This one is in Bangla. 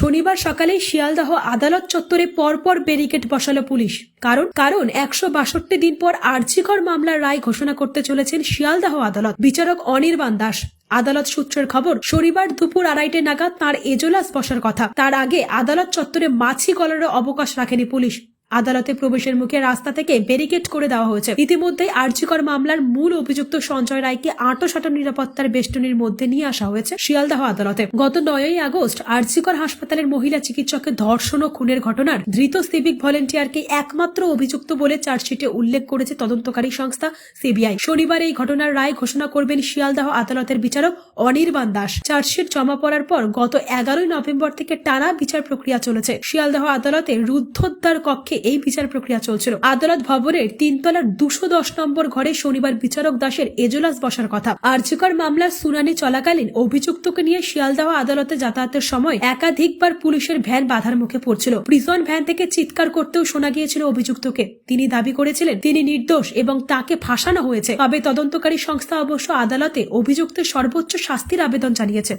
শনিবার সকালে শিয়ালদাহ আদালত চত্বরে পরপর ব্যারিকেড বসালো পুলিশ। কারণ কারণ একশো বাষট্টি দিন পর আর্জিকর মামলার রায় ঘোষণা করতে চলেছেন শিয়ালদাহ আদালত। বিচারক অনির্বাণ দাস। আদালত সূত্রের খবর, শনিবার দুপুর আড়াইটে নাগাদ তার এজলাস বসার কথা। তার আগে আদালত চত্বরে মাছি গলারও অবকাশ রাখেনি পুলিশ। আদালতে প্রবেশের মুখে রাস্তা থেকে ব্যারিকেড করে দেওয়া হয়েছে। ইতিমধ্যে আর্জিকর মামলার মূল অভিযুক্ত সঞ্জয় রায়কে আঁটোসাঁটো নিরাপত্তার বেষ্টনীর মধ্যে নিয়ে আসা হয়েছে শিয়ালদাহ আদালতে। গত নয়ই আগস্ট আর্জিকর হাসপাতালের মহিলা চিকিৎসককে ধর্ষণ ও খুনের ঘটনার ধৃত সিভিক ভলেন্টিয়ারকে একমাত্র অভিযুক্ত বলে চার্জশিটে উল্লেখ করেছে তদন্তকারী সংস্থা সিবিআই। শনিবার এই ঘটনার রায় ঘোষণা করবেন শিয়ালদাহ আদালতের বিচারক অনির্বাণ দাস। চার্জশিট জমা পড়ার পর গত এগারোই নভেম্বর থেকে টানা বিচার প্রক্রিয়া চলেছে। শিয়ালদাহ আদালতে রুদ্ধদ্বার কক্ষে এই বিচার প্রক্রিয়া চলছিল। আদালত ভবনের তিনতলার দুশো দশ নম্বর ঘরে শনিবার বিচারক দাসের এজলাস বসার কথা। আর্যিকর মামলার শুনানি চলাকালীন অভিযুক্তকে নিয়ে শিয়ালদাহ আদালতে যাতায়াতের সময় একাধিকবার পুলিশের ভ্যান বাধার মুখে পড়ছিল। প্রিজন ভ্যান থেকে চিৎকার করতেও শোনা গিয়েছিল অভিযুক্তকে। তিনি দাবি করেছিলেন, তিনি নির্দোষ এবং তাকে ফাঁসানো হয়েছে। তবে তদন্তকারী সংস্থা অবশ্য আদালতে অভিযুক্তের সর্বোচ্চ শাস্তির আবেদন জানিয়েছে।